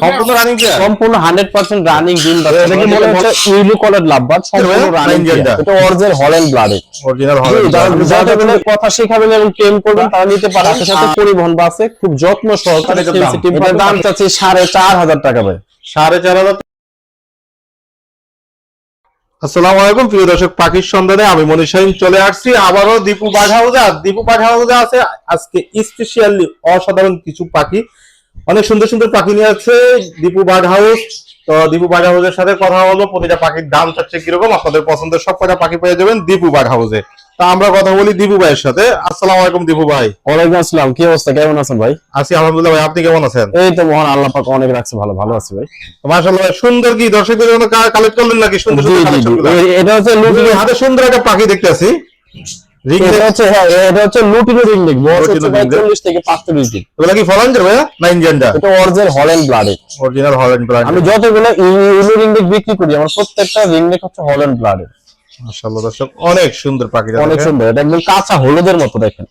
সম্পূর্ণ রানিং সম্পূর্ণ hundred percent running ডিম বাচ্চা এটা কি মনে হচ্ছে? ইউলু কলার লাভবাদ সম্পূর্ণ রানিং এটা অরিজিনাল হল্যান্ড ব্লাডের অরিজিনাল যারা যারা কথা শেখাবেন এবং করবেন তারা নিতে পারে। সাথে সাথে পরিবহন বাসে খুব যত্ন সহকারে দাম? চাচ্ছে এটার দাম চাচ্ছি সাড়ে চার হাজার টাকা ভাই। সাড়ে চার হাজার আসসালামু আলাইকুম, প্রিয় দর্শক, পাখির সন্ধানে আমি মনীষ চলে আসছি। আবারও দীপু আর দীপু হাউসে আছে। আজকে স্পেশালি অসাধারণ কিছু পাখি। অনেক সুন্দর সুন্দর পাখি নিয়ে আছে দীপু বার্ড হাউস। তো দীপু বার্ড হাউসের সাথে কথা বলব। প্রতিটা পাখির দাম চাচ্ছে কীরকম? আপনাদের পছন্দের সব কটা পাখি পেয়ে যাবেন দীপু বার্ড হাউসে। তা আমরা কথা বলি দীপু ভাইয়ের সাথে। আসসালামু আলাইকুম দীপু ভাই। ওয়ালাইকুম আসসালাম কি অবস্থা? কেমন আছেন ভাই? আছি আলহামদুলিল্লাহ ভাই আপনি কেমন আছেন? এই তো মহান আল্লাহ পাক অনেক রাখছে ভালো ভালো আছি ভাই। মাশাআল্লাহ সুন্দর কি? দর্শকদের জন্য কালেক্ট করলেন নাকি? সুন্দর সুন্দর collection এটা হচ্ছে লুটিনো লুটিনো হাতে সুন্দর একটা পাখি দেখতে আছি। রিং এটা হচ্ছে হ্যাঁ এটা হচ্ছে লুটিনো রিং লিগ বয়স হচ্ছে লুটিনো ভাই ring neck। চল্লিশ থেকে পাঁচচল্লিশ দিন। এগুলা কি ফলাঞ্জের ভাইয়া? না ইন্ডিয়ানটা এটা অরিজিনাল হল্যান্ড ব্লাডের অরিজিনাল হল্যান্ড ব্র্যান্ড আমি যতগুলো ইউলো রিং লিগ বিক্রি করি আমার প্রত্যেকটা রিং লিগ হচ্ছে হল্যান্ড ব্লাডের মাশাআল্লাহ দর্শক অনেক সুন্দর পাখি অনেক সুন্দর এটা একদম কাঁচা হলুদের মতো দেখেন।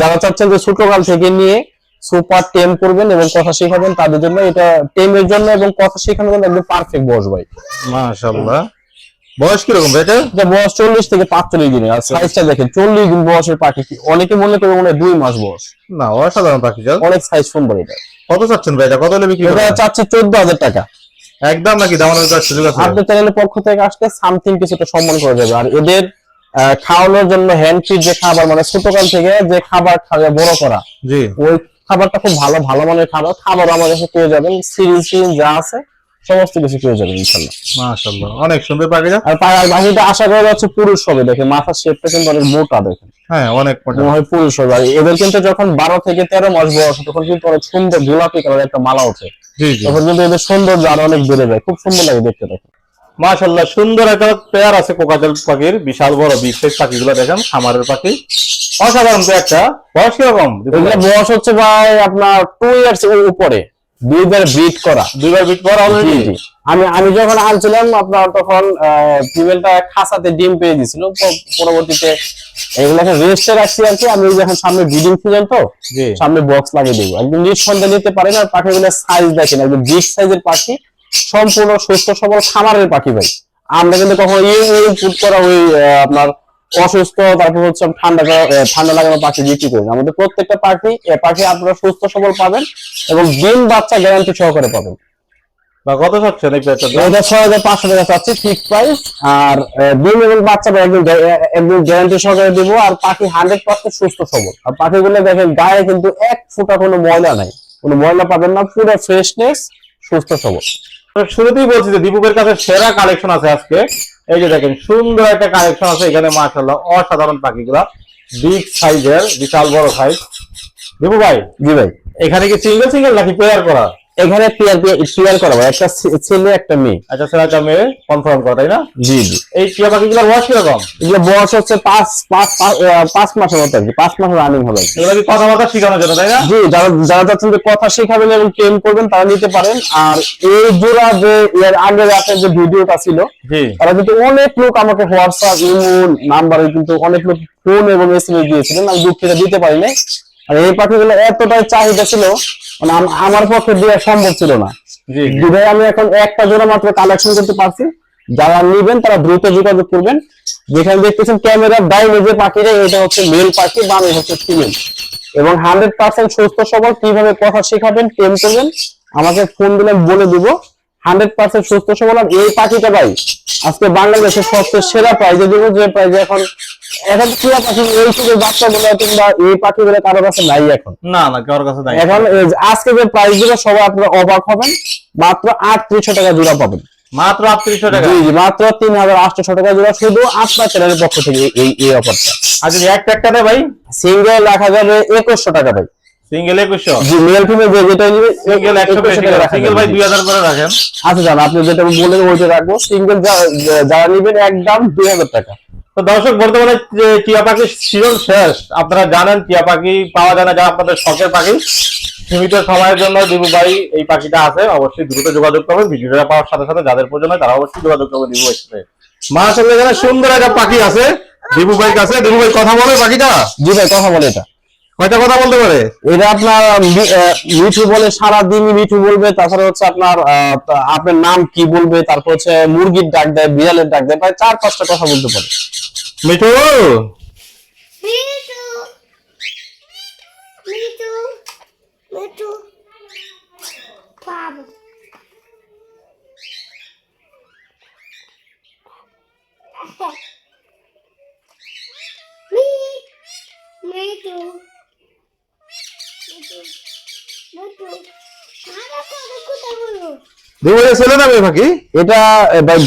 যারা চাচ্ছেন যে ছোটকাল থেকে নিয়ে সুপার টেম করবেন এবং কথা শেখাবেন তাদের জন্য এটা টেমের জন্য এবং কথা শেখানোর জন্য একদম পারফেক্ট বয়স ভাই। মাশাআল্লাহ। বয়স কি রকম এটা? এটা বয়স চল্লিশ থেকে পাঁচচল্লিশ আর সাইজটা দেখেন চল্লিশ দিন বয়সের পাখি কি? অনেকে মনে করে মনে দুই মাস বয়স। না অসাধারণ পাখি অনেক সাইজ সুন্দর এটা। কত চাচ্ছেন ভাই এটা? কত হলে বিক্রি এটা চাচ্ছে চোদ্দ হাজার টাকা। একদম নাকি দামানোর কাছে সুযোগ আছে? আপনাদের চ্যানেলের পক্ষ থেকে আসলে সামথিং কিছুটা সম্মান করে দেবে আর এদের খাওয়ানোর জন্য হ্যান্ড ফিড যে খাবার মানে ছোটকাল থেকে যে খাবার খাবে বড় করা জি। ওই খাবারটা খুব ভালো ভালো মানের খাবার। খাবার আমাদের কাছে পেয়ে যাবেন। সিরিজ সিরিজ যা আছে সমস্ত কিছু পেয়ে যাবেন ইনশাল্লাহ। মাশাআল্লাহ অনেক সুন্দর পাখি আর বাহিনীটা আশা করা যাচ্ছে পুরুষ হবে দেখে মাথার শেপটা কিন্তু অনেক মোটা দেখেন। হ্যাঁ অনেক মোটা। হয় পুরুষ হবে। আর এদের কিন্তু যখন বারো থেকে তেরো মাস বয়স তখন কিন্তু অনেক সুন্দর গোলাপি কালার একটা মালা ওঠে। জি জি। তখন কিন্তু এদের সৌন্দর্য আরও অনেক বেড়ে যায়। খুব সুন্দর লাগে দেখতে দেখেন মাশাআল্লাহ সুন্দর একটা পেয়ার আছে কোকাটেল পাখির বিশাল বড় সাইজ পাখিগুলো দেখেন খামারের পাখি। অসাধারণ একটা বয়স কীরকম? বয়স হচ্ছে ভাই আপনার টু ইয়ার্স এর উপরে। দুইবার ব্রিড করা। দুইবার বিট জি, অলরেডি আমি আমি যখন আনছিলাম আপনার তখন ফিমেলটা খাসাতে ডিম পেয়ে দিছিল পরবর্তীতে এগুলোকে রেস্টে রাখছি আর কি। আমি ওই যে এখন সামনে ব্রিডিং সিজন তো। সামনে বক্স লাগিয়ে দেবো। একদম নিঃসন্দেহে নিতে পারেন। আর পাখিগুলোর সাইজ দেখেন একদম বিগ সাইজের পাখি। সম্পূর্ণ সুস্থ সবল খামারের পাখি ভাই। আমরা কিন্তু কখনো ইনপুট করা ওই আহ, আপনার অসুস্থ তারপর হচ্ছে ঠান্ডা ঠান্ডা লাগানো পাখি বিক্রি করি। আমাদের প্রত্যেকটা পাখি এ পাখি আপনারা সুস্থ সবল পাবেন এবং ডিম বাচ্চা গ্যারান্টি সহকারে পাবেন। কত চাচ্ছেন এই ছয় হাজার পাঁচশো টাকা চাচ্ছি ফিক্স প্রাইস আর ডিম এবং বাচ্চাটা একদম একদম গ্যারান্টি সহকারে দেবো আর পাখি হান্ড্রেড পার্সেন্ট সুস্থ সবল। আর পাখিগুলো দেখেন গায়ে কিন্তু এক ফুটা কোনো ময়লা নাই। কোনো ময়লা পাবেন না পুরো ফ্রেশনেস সুস্থ সবল। তো শুরুতেই বলছি যে দীপুকের কাছে সেরা কালেকশন আছে আজকে। এই যে দেখেন সুন্দর একটা কালেকশন আছে এখানে মাশাআল্লাহ অসাধারণ পাখিগুলা। বিগ সাইজের বিশাল বড় সাইজ দীপু ভাই জি ভাই। এখানে কি সিঙ্গেল সিঙ্গেল নাকি পেয়ার করা? এখানে পেয়ার পেয়ার করা ভাই একটা ছেলে একটা মেয়ে। আচ্ছা সেটা মেয়ে কনফার্ম করা তাই না? জি জি। এই টিয়া পাখিগুলোর বয়স কীরকম? এগুলো বয়স হচ্ছে পাঁচ পাঁচ পাঁচ- মাসের মতো আর কি। পাঁচ মাস রানিং হবে। এগুলো কি কথাবার্তা শেখানোর জন্য তাই না? জি যারা যারা চাচ্ছেন যে কথা শেখাবেন এবং ট্রেন করবেন তারা নিতে পারেন। আর এই জোড়া যে এর আগে রাতের যে ভিডিওটা ছিল জি। তারা কিন্তু অনেক লোক আমাকে হোয়াটসঅ্যাপ ইমো নাম্বারে কিন্তু অনেক লোক ফোন এবং এসএমএস দিয়েছিলেন। আমি দুঃখিত দিতে পারি নাই আর এই পাখিগুলো এতটাই চাহিদা ছিল মানে আমার পক্ষে দেওয়া সম্ভব ছিল না। জি। আমি এখন একটা জোড়া মাত্র কালেকশন করতে পারছি। যারা নিবেন তারা দ্রুত যোগাযোগ করবেন। যেখানে দেখতেছেন ক্যামেরার ডাইনে যে পাখিটা এটা হচ্ছে মেল পাখি বামে হচ্ছে ফিমেল এবং হান্ড্রেড পার্সেন্ট সুস্থ সবল কীভাবে কথা শেখাবেন টেম করবেন আমাকে ফোন দিলে বলে দিব। হান্ড্রেড পার্সেন্ট সুস্থ সবল। আর এই পাখিটা ভাই আজকে বাংলাদেশের সবচেয়ে সেরা প্রাইজে দিব যে প্রাইজে এখন এখন টিয়া পাখি এই শুধু বাচ্চাগুলো কিংবা এই পাখিগুলো কারোর কাছে নাই এখন? না না কারোর কাছে নাই। এখন আজকে যে প্রাইসগুলো সবাই আপনারা অবাক হবেন। মাত্র আটত্রিশশো টাকা জোড়া পাবেন। মাত্র আটত্রিশশো টাকা? জি মাত্র তিন হাজার আটশো টাকা জোড়া শুধু আপনার চ্যানেলের পক্ষ থেকে এই- এই অফারটা আর যদি একটা দেয় ভাই? সিঙ্গেল রাখা যাবে একুশশো টাকা ভাই। সিঙ্গেল একুশশো? জি মেল ফিমেল যে যেটা নিবে সিঙ্গেল একশো টাকা সিঙ্গেল ভাই দুই হাজার করে রাখেন। আচ্ছা জান আপনি যেটা বলেন ওইটা রাখব সিঙ্গেল যারা নিবেন একদম দুই হাজার টাকা। তো দর্শক বর্তমানে যে টিয়া পাখির সিজন শেষ। আপনারা জানেন টিয়া পাখি পাওয়া যায় না যা আপনাদের শখের পাখি। সীমিত সময়ের জন্য দিবু ভাই এই পাখিটা আছে। অবশ্যই দ্রুত যোগাযোগ করবেন। ভিডিওটা পাওয়ার সাথে সাথে যাদের প্রয়োজন হয় তারা অবশ্যই যোগাযোগ করবেন দিবু ভাইয়ের সাথে। মাশাআল্লাহ এখানে সুন্দর একটা পাখি আছে। দিবু ভাইয়ের কাছে। দিবু ভাই কথা বলে পাখিটা? জি ভাই কথা বলে এটা। কয়টা কথা বলতে পারে? এটা আপনার মিঠু বলে সারা দিন মিঠু বলবে। তাছাড়া হচ্ছে আপনার আহ, আপনার নাম কি বলবে? তারপর হচ্ছে মুরগির ডাক দেয় বিড়ালের ডাক দেয়। প্রায় চার পাঁচটা কথা বলতে পারে। Mithu Me too. Me too. Me too. Papa. Me. Me too. Me too. Me too. কারা কারা কথা বলব দিবু ভাই ছেলে না মেয়ে পাখি এটা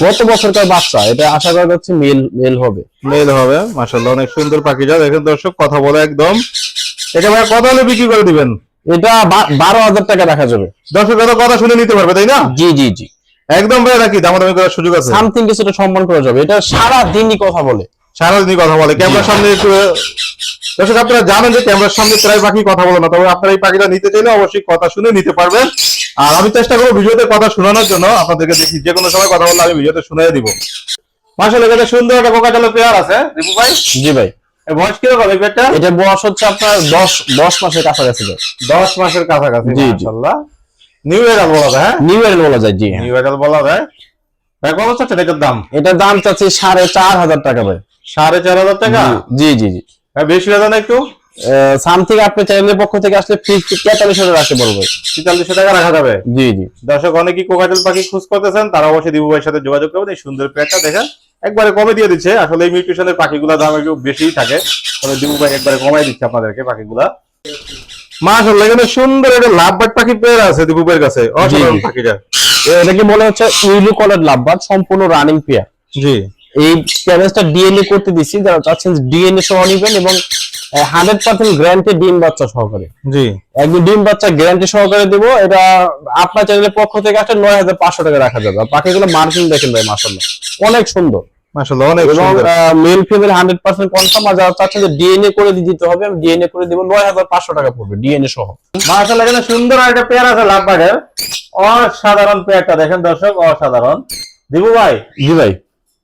গত বছরকার বাচ্চা। এটা আশা করা যাচ্ছে মেল মেল হবে। মেল হবে মাশাআল্লাহ অনেক সুন্দর পাখি যা দেখেন দর্শক কথা বলে একদম। এটা ভাই কত হলে বিক্রি করে দিবেন? এটা বারো হাজার টাকা রাখা যাবে। দর্শক এত কথা শুনে নিতে পারবে তাই না? জি জি জি। একদম ভাই নাকি দামাদামি করার সুযোগ আছে? সামথিং কিছুটা সম্মান করা যাবে। এটা সারা দিনই কথা বলে। সারাদিনই কথা বলে। ক্যামেরার সামনে একটু দর্শক আপনারা জানেন যে ক্যামেরার সামনে প্রায় পাখি কথা বলে না তবে আপনারা এই পাখিটা নিতে চাইলে অবশ্যই কথা শুনে নিতে পারবেন। আর আমি চেষ্টা করব ভিডিওতে কথা শোনানোর জন্য আপনাদেরকে দেখি যে কোনো সময় কথা বললে আমি ভিডিওতে শুনিয়ে দিব। মাসাল এখানে সুন্দর একটা পোকাটালো পেয়ার আছে। দীপু ভাই? জি ভাই। বয়স কীরকম এই পেয়ারটা এটা বয়স হচ্ছে আপনার দশ দশ মাসের কাছাকাছি দশ মাসের কাছাকাছি জি। মাশাআল্লাহ। নিউ এডাল বলা যায় হ্যাঁ? নিউ ইয়ার বলা যায় জি। নিউ এডাল বলা যায়। ভাই কত চাচ্ছেন এটার দাম? এটার দাম চাচ্ছি সাড়ে চার হাজার টাকা ভাই। সাড়ে চার হাজার টাকা? জি জি জি বেশি হয়ে না একটু। সামথিং আপনি চ্যানেলের পক্ষ থেকে আসলে ফিফটি তেতাল্লিশ হাজার রাখতে পারব তেতাল্লিশশো টাকা রাখা যাবে? জি জি। দর্শক অনেকেই কোকাটেল পাখি খোঁজ করতেছেন তারা অবশ্যই দিবু ভাইয়ের সাথে যোগাযোগ করবেন। এই সুন্দর পেয়ারটা দেখেন একবারে কমে দিয়ে দিচ্ছে। আসলে এই মিউটেশনের পাখিগুলোর দাম একটু বেশিই থাকে। তবে দিবু ভাই একবারে কমাই দিচ্ছে আপনাদেরকে পাখিগুলা। মাশাআল্লাহ এখানে সুন্দর একটা লাভবাট পাখি পেয়ার আছে দিবু ভাইয়ের কাছে। অসাধারণ। পাখিটা। এটাকে বলে হচ্ছে উইলু কলার লাভবার সম্পূর্ণ রানিং পেয়ার জি। এই প্যারেন্টসটা ডিএনএ করতে দিচ্ছি যারা চাচ্ছেন ডিএনএ সহ নিবেন এবং হান্ড্রেড পার্সেন্ট গ্যারান্টি ডিম বাচ্চা সহকারে। জি। একদম ডিম বাচ্চা গ্যারান্টি সহকারে দেবো এটা আপনার চ্যানেলের পক্ষ থেকে আসলে নয় হাজার পাঁচশো টাকা রাখা যাবে। বাকিগুলো মার্কিং দেখেন ভাই মাসাল্লাহ অনেক সুন্দর। অনেক সুন্দর। Male female hundred percent confirm আর যারা চাচ্ছেন যে ডিএনএ করে দিতে হবে আমি ডিএনএ করে দিব নয় হাজার পাঁচশো টাকা পড়বে ডিএনএ সহ। এখানে সুন্দর একটা পেয়ার আছে অসাধারণ পেয়ারটা দেখেন দর্শক অসাধারণ। দিবু ভাই? জি ভাই।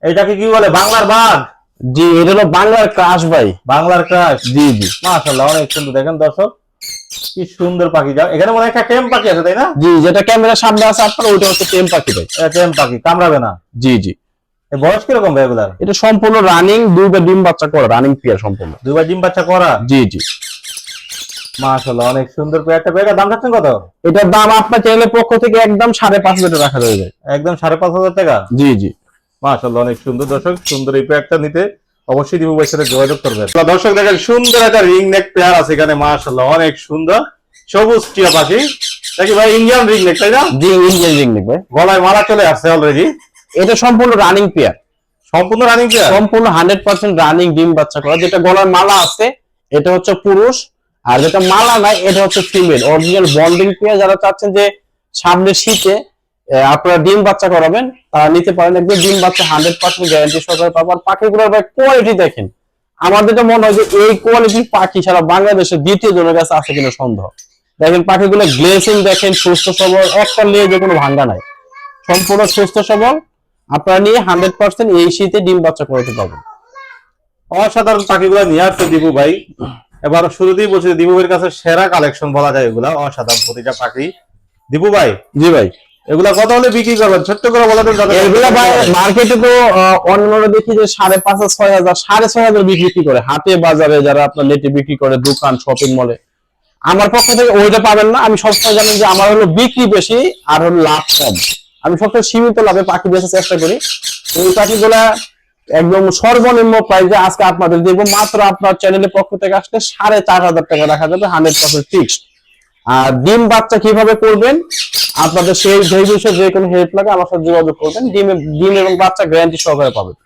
এটাকে কি বলে? বাংলার বাঘ? জি এটা হলো বাংলার ক্রাশ ভাই। বাংলার ক্রাশ? জি জি। মাশাআল্লাহ অনেক সুন্দর। দেখেন দর্শক কি সুন্দর পাখি। যা এখানে মনে হয় একটা টেম পাখি আছে তাই না? জি যেটা ক্যামেরার সামনে আছে আপনার ওইটা হচ্ছে টেম পাখি ভাই। এটা টেম পাখি কামড়াবে না? জি জি। এর বয়স কীরকম ভাই এগুলার? এটা সম্পূর্ণ রানিং দুইটা ডিম বাচ্চা করা রানিং পেয়ার সম্পূর্ণ। দুইবার ডিম বাচ্চা করা? জি জি। মাশাআল্লাহ অনেক সুন্দর পেয়ারটা। পেয়ারটা দাম চাচ্ছেন কত? এটার দাম আপনার চ্যানেলের পক্ষ থেকে একদম সাড়ে পাঁচ হাজার টাকা রাখা ভাই। একদম সাড়ে পাঁচ হাজার টাকা? জি জি। মাশাআল্লাহ অনেক সুন্দর। দর্শক সুন্দর এই পেয়ারটা নিতে অবশ্যই দিবু ভাইয়ের সাথে যোগাযোগ করবেন। দর্শক দেখেন সুন্দর একটা রিং নেক পেয়ার আছে এখানে মাশাআল্লাহ অনেক সুন্দর। সবুজ টিয়া পাখি। দেখি ভাই ইন্ডিয়ান রিং নেক তাই না? জি ইন্ডিয়ান রিং নেক ভাই। গলায় মালা চলে আসছে অলরেডি এটা সম্পূর্ণ রানিং পেয়ার সম্পূর্ণ রানিং পেয়ার সম্পূর্ণ হান্ড্রেড পার্সেন্ট রানিং ডিম বাচ্চা করা। যেটা গলার মালা আছে এটা হচ্ছে পুরুষ। আর যেটা মালা নাই এটা হচ্ছে ফিমেল অরিজিনাল বন্ডিং পেয়ার যারা চাচ্ছেন যে সামনে শীতে আপনারা ডিম বাচ্চা করাবেন তারা নিতে পারেন একদম ডিম বাচ্চা হান্ড্রেড পার্সেন্ট গ্যারান্টি সহকারে পাবো আর পাখিগুলোর ভাই কোয়ালিটি দেখেন। আমাদের যেটা মনে হয় যে এই কোয়ালিটির পাখি সারা বাংলাদেশে দ্বিতীয় জনের কাছে আছে কিনা সন্দেহ। দেখেন পাখিগুলো গ্লেসিং দেখেন সুস্থ সবল একটা নিয়ে যে কোনো ভাঙ্গা নাই। সম্পূর্ণ সুস্থ সবল আপনারা নিয়ে হান্ড্রেড পার্সেন্ট এই শীতে ডিম বাচ্চা করাতে পারবেন। অসাধারণ পাখিগুলো নিয়ে আসছে দীপু ভাই। এবার শুরুতেই বলছি দীপু ভাইয়ের কাছে সেরা কালেকশন বলা যায় এগুলা অসাধারণ প্রতিটা পাখি। দীপু ভাই জি ভাই। এগুলা কত হলে বিক্রি করবেন? ছোট্ট করে বলা দেন এগুলা মার্কেটে তো অন্যান্য দেখি যে সাড়ে পাঁচ ছয় হাজার সাড়ে ছয় হাজার বিক্রি করে? হাটে বাজারে যারা আপনার নেটে বিক্রি করে দোকান শপিং মলে আমার পক্ষ থেকে ওইটা পাবেন না। আমি সবসময় জানি যে আমার হলো বিক্রি বেশি আর হলো লাভ কম। আমি সবসময় সীমিত লাভে পাখি বেচার চেষ্টা করি। ওই পাখিগুলা একদম সর্বনিম্ন প্রাইসে আজকে আপনাদের দেবো মাত্র আপনার চ্যানেলের পক্ষ থেকে আসলে সাড়ে চার হাজার টাকা রাখা যাবে হান্ড্রেড পার্সেন্ট ফিক্সড আর ডিম বাচ্চা কীভাবে করবেন? আপনাদের সেই সেই বিষয়ে যে কোনো হেল্প লাগে আমার সাথে যোগাযোগ করবেন। ডিম ডিম এবং বাচ্চা গ্যারান্টি সহকারে পাবেন।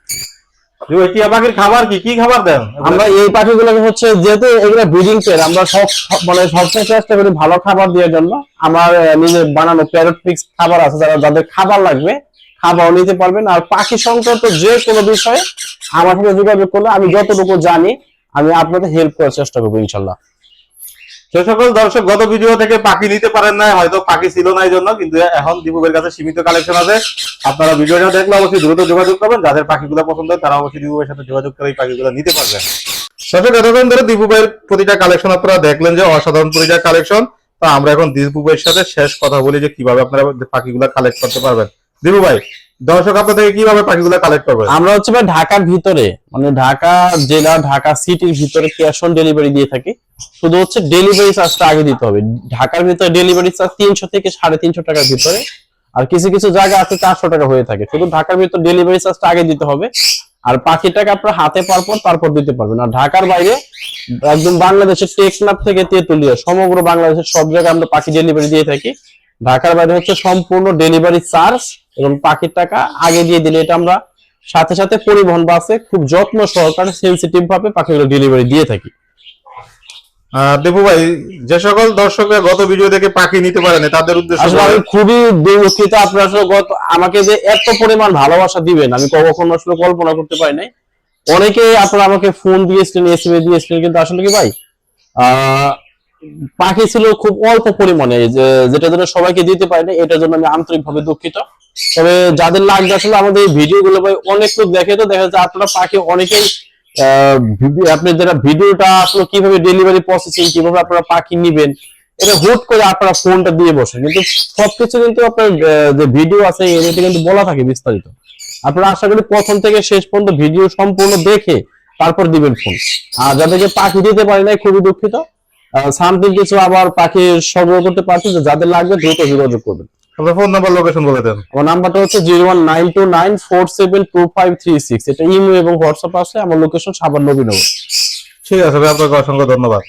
টিয়া পাখির খাবার কি? কি খাবার দেন? আমরা এই পাখিগুলোকে হচ্ছে যেহেতু এগুলো ব্রিডিং পেয়ার আমরা সব মানে সবসময় চেষ্টা করি ভালো খাবার দেওয়ার জন্য। আমার নিজের বানানো প্যারট ফিক্স খাবার আছে যারা যাদের খাবার লাগবে খাবারও নিতে পারবেন। আর পাখি সংক্রান্ত যে কোনো বিষয়ে আমার সাথে যোগাযোগ করলে আমি যতটুকু জানি আমি আপনাদের হেল্প করার চেষ্টা করব ইনশাল্লাহ। সে সকল দর্শক গত ভিডিও থেকে পাখি নিতে পারেন না হয়তো পাখি ছিল না এই জন্য কিন্তু এখন দীপু ভাইয়ের কাছে সীমিত কালেকশন আছে। আপনারা ভিডিওটা দেখলে অবশ্যই দ্রুত যোগাযোগ করবেন, যাদের পাখিগুলো পছন্দ হয় তারা অবশ্যই দীপু ভাইয়ের সাথে যোগাযোগ করে এই পাখিগুলো নিতে পারবেন ধরে দীপু প্রতিটা কালেকশন আপনারা দেখলেন যে অসাধারণ প্রতিটা কালেকশন তা আমরা এখন দীপু ভাইয়ের সাথে শেষ কথা বলি যে কীভাবে আপনারা পাখিগুলা কালেক্ট করতে পারবেন। দীপু ভাই দর্শক, আপনার থেকে কীভাবে পাখিগুলা কালেক্ট করবেন? আমরা হচ্ছে ঢাকার ভিতরে মানে ঢাকা জেলা, ঢাকা সিটির ভিতরে ক্যাশ অন ডেলিভারি দিয়ে থাকি। শুধু হচ্ছে ডেলিভারি চার্জটা আগে দিতে হবে। ঢাকার ভিতরে ডেলিভারি চার্জ তিনশো থেকে সাড়ে তিনশো টাকার ভিতরে। আর কিছু কিছু জায়গা আছে চারশো টাকা হয়ে থাকে। শুধু ঢাকার ভিতরে ডেলিভারি চার্জটা আগে দিতে হবে। আর পাখির টাকা আপনার হাতে পাওয়ার পর তারপর দিতে পারবেন। আর ঢাকার বাইরে একদম বাংলাদেশের টেকনাফ থেকে তেতুলিয়া, সমগ্র বাংলাদেশের সব জায়গায় আমরা পাখি ডেলিভারি দিয়ে থাকি। ঢাকার বাইরে হচ্ছে সম্পূর্ণ ডেলিভারি চার্জ এবং পাখির টাকা আগে দিয়ে দিলে এটা আমরা সাথে সাথে পরিবহন বাসে খুব যত্ন সহকারে সেন্সিটিভ ভাবে পাখিগুলো ডেলিভারি দিয়ে থাকি। দীপু ভাই যে সকল দর্শকরা গত ভিডিও দেখে পাখি নিতে পারেন তাদের উদ্দেশ্যে আসলে আমি খুবই দুঃখিত আপনার আসলে গত আমাকে যে এত পরিমাণ ভালোবাসা দিবেন আমি কখনো আসলে কল্পনা করতে পারি নাই। অনেকে আপনারা আমাকে ফোন দিয়েছিলেন এসএমএস দিয়েছিলেন কিন্তু আসলে কি ভাই? পাখি ছিল খুব অল্প পরিমাণে যেটা জন্য সবাইকে দিতে পারি না এটার জন্য আমি আন্তরিকভাবে দুঃখিত। তবে যাদের লাগবে আসলে আমাদের এই ভিডিওগুলো ভাই, অনেক লোক দেখে তো দেখা যাচ্ছে আপনারা পাখি অনেকেই আপনি যেটা ভিডিওটা আসলে কীভাবে ডেলিভারি প্রসেসিং কীভাবে আপনারা পাখি নিবেন, এটা হুট করে আপনারা ফোনটা দিয়ে বসেন। কিন্তু সবকিছু কিন্তু আপনার যে ভিডিও আছে এতে কিন্তু বলা থাকে বিস্তারিত। আপনারা আশা করি প্রথম থেকে শেষ পর্যন্ত ভিডিও সম্পূর্ণ দেখে তারপর দিবেন ফোন। আর যাদেরকে পাখি দিতে পারি নাই, খুবই দুঃখিত। সামথিং কিছু আবার পাখি সংগ্রহ করতে পারছি যে যাদের লাগবে দ্রুত যোগাযোগ করবেন। আপনার ফোন নাম্বার লোকেশন বলে দেন। আমার নাম্বারটা হচ্ছে zero one nine two nine four seven two five three six এটা ইমেল এবং হোয়াটসঅ্যাপ আছে আমার লোকেশন সাবান নবীনগর। ঠিক আছে ভাই আপনাকে অসংখ্য ধন্যবাদ।